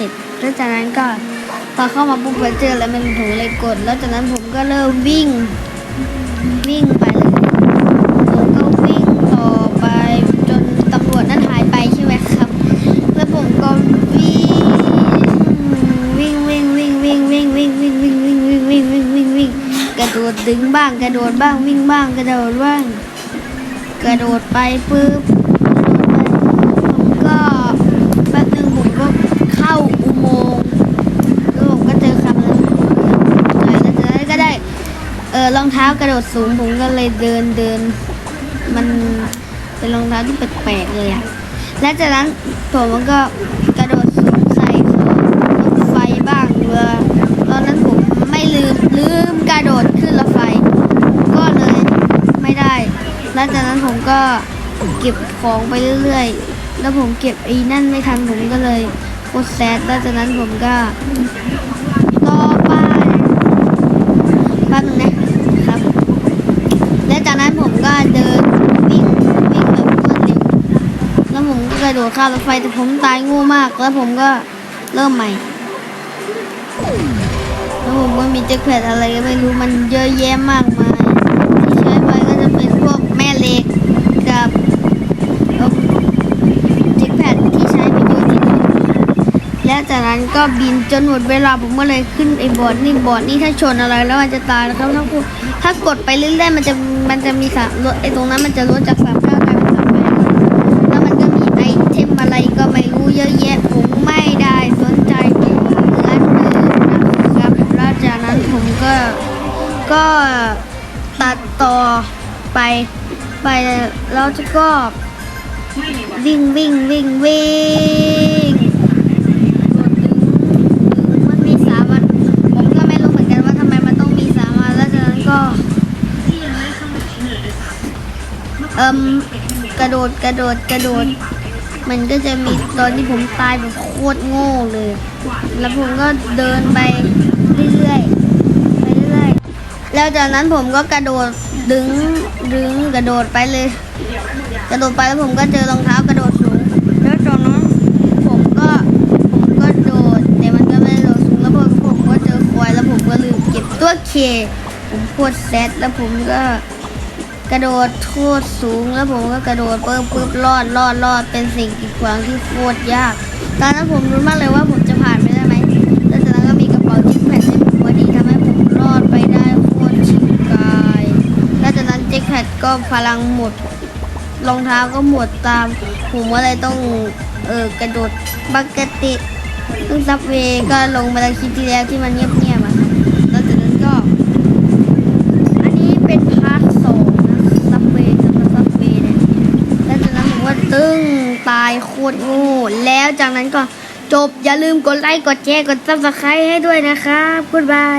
จากนั้นก็พอเข้ามาปุ๊บไปเจอแล้วมันผมเลยกด แล้วจากนั้นผมก็เริ่มวิ่ง วิ่งไปเลยผมก็วิ่งต่อไปจนตำรวจนั่นหายไปใช่ไหมครับ แล้วผมก็วิ่งวิ่งวิ่งวิ่งวิ่งวิ่งวิ่งวิ่งวิ่งวิ่งวิ่งวิ่งวิ่งวิ่งวิ่งกระโดดดึงบ้างกระโดดบ้างวิ่งบ้างกระโดดบ้างกระโดดไปปุ๊บกระโดดไปผมก็แป๊บนึงผมก็เข้าอุโมงค์แล้วผมก็เจอคำนั้นแล้วจากนั้นก็ได้เออรองเท้ากระโดดสูงผมก็เลยเดินเดิน มันเป็นรองเท้าที่แปลกๆเลยอะและจากนั้นผมก็กระโดดสูงใส่รถไฟบ้างเรือตอนนั้นผมไม่ลืมลืมกระโดดขึ้นรถไฟ ก็เลยไม่ได้ แล้วจากนั้นผมก็เก็บของไปเรื่อยๆ แล้วผมเก็บไอ้นั่นไม่ทันผมก็เลยกดแซดแล้วจากนั้นผมก็ต่อไปแป๊บนึงนะครับ และจากนั้นผมก็เดินวิ่งวิ่งแบบรวดเร็ว แล้วผมก็กระ โดดข้ามรถไฟแต่ผมตายงูมาก แล้วผมก็เริ่มใหม่ แล้วผมก็มีแจ็คแพดอะไรก็ไม่รู้มันเยอะแยะมากมายที่ใช้ไปก็จะเป็นพวกแม่เหล็กกับแจ็คแพดที่ใช้ไปเยอะที่สุดและจากนั้นก็บินจนหมดเวลาผมก็เลยขึ้นไอ้บอร์ดนี่บอร์ดนี่ถ้าชนอะไรแล้วมันจะตายนะครับถ้าถ้ากดไปเรื่อยๆมันจะมันจะมีสามไอ้ตรงนั้นมันจะลดจากสามเก้ากลายเป็นสามแปดแล้วมันก็มีไอเทมอะไรก็ไม่รู้เยอะแยะผมไม่ได้สนใจเหมือนเดิมนะครับแล้วจากนั้นผมก็ ก็ตัดต่อไปไปแล้วก็วิ่งวิ่งวิ่งวิ่งมันมีสามันผมก็ไม่รู้เหมือนกันว่าทำไมมันต้องมีสามันแล้วจากนั้นก็เอิมกระโดดกระโดดกระโดด มันก็จะมีตอนที่ผมตายแบบโคตรโง่เลย แล้วผมก็เดินไปเรื่อยๆไปเรื่อยๆ แล้วจากนั้นผมก็กระโดดดึงดึงกระโดดไปเลย กระโดดไปแล้วผมก็เจอรองเท้ากระโดดสูงแล้วตอนนั้นผมก็ผมก็โดดแต่มันก็ไม่ได้โดดสูงแล้วผมผมก็เจอควายแล้วผมก็ลืมเก็บตัวเค ผมโคตรแซดแล้วผมก็กระโดดโคตรสูงแล้วผมก็กระโดดปึ๊บปึ๊บรอดรอดรอดเป็นสิ่งกีดขวางที่โคตรยาก ตอนนั้นผมรู้มากเลยว่าผมจะผ่าน แจากนั้นจิ๊แพดก็พลังหมด รองเท้าก็หมดตาม ผมก็เลยต้องเออกระโดดปกติซึ่งซับเวย์ก็ลงมาจากคลิปที่แล้วที่มันเงียบๆอะครับแล้วจากนั้นก็ อันนี้เป็นพาร์ทสองนะซับเวย์สับซับเวย์เนี่ยแล้วจากนั้นผมก็ตึ้งตายโคตรโง่แล้วจากนั้นก็จบอย่าลืมกดไลค์กดแชร์กดซับสไครต์ให้ด้วยนะครับ g ุ o d บาย